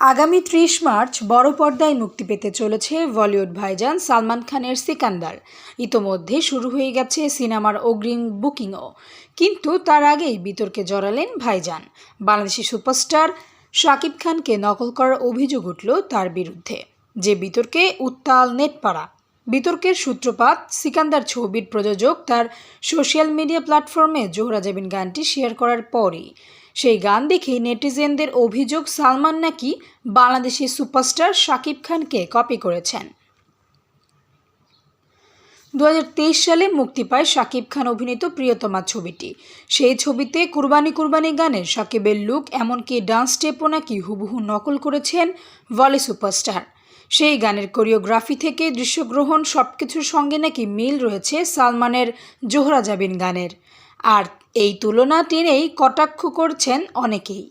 আগামী ত্রিশ মার্চ বড় পর্দায় মুক্তি পেতে চলেছে বলিউড ভাইজান সালমান খানের সিকান্দার। ইতোমধ্যে শুরু হয়ে গেছে সিনেমার অগ্রিম বুকিংও। কিন্তু তার আগেই বিতর্কে জড়ালেন ভাইজান। বাংলাদেশি সুপারস্টার শাকিব খানকে নকল করার অভিযোগ উঠল তার বিরুদ্ধে। যে বিতর্কে উত্তাল নেটপাড়া। বিতর্কের সূত্রপাত, সিকান্দার ছবির প্রযোজক তার সোশ্যাল মিডিয়া প্ল্যাটফর্মে জোহরা জাবিন গানটি শেয়ার করার পরই। সেই গান দেখে নেটিজেনদের অভিযোগ সালমান নাকি বাংলাদেশি সুপারস্টার শাকিব খানকে কপি করেছেন। দু হাজার তেইশ সালে মুক্তি পায় শাকিব খান অভিনীত প্রিয়তমা ছবিটি। সেই ছবিতে কুরবানি কুরবানি গানের শাকিবের লুক এমনকি ডান্স স্টেপও নাকি হুবহু নকল করেছেন ভলি সুপারস্টার। সেই গানের কোরিওগ্রাফি থেকে দৃশ্যগ্রহণ সব কিছুর সঙ্গে নাকি মিল রয়েছে সালমানের জোহরা জাবিন গানের। আর এই তুলনা টেনেই কটাক্ষ করছেন অনেকেই।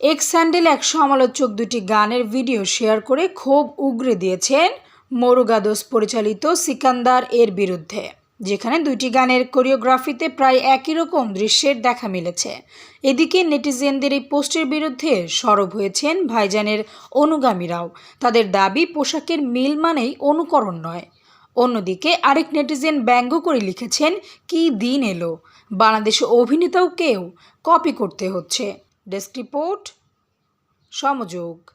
এক্স স্যান্ডেল এক সমালোচক দুটি গানের ভিডিও শেয়ার করে ক্ষোভ উগরে দিয়েছেন মরুগাদোস পরিচালিত সিকান্দার এর বিরুদ্ধে, যেখানে দুইটি গানের কোরিওগ্রাফিতে প্রায় একই রকম দৃশ্যের দেখা মিলেছে। এদিকে নেটিজেনদের এই পোস্টের বিরুদ্ধে সরব হয়েছেন ভাইজানের অনুগামীরাও। তাদের দাবি পোশাকের মিল মানেই অনুকরণ নয়। অন্যদিকে আরেক নেটিজেন ব্যঙ্গ করে লিখেছেন, কি দিন এলো? বাংলাদেশে অভিনেতাও কেউ কপি করতে হচ্ছে। Desk report সমযোগ।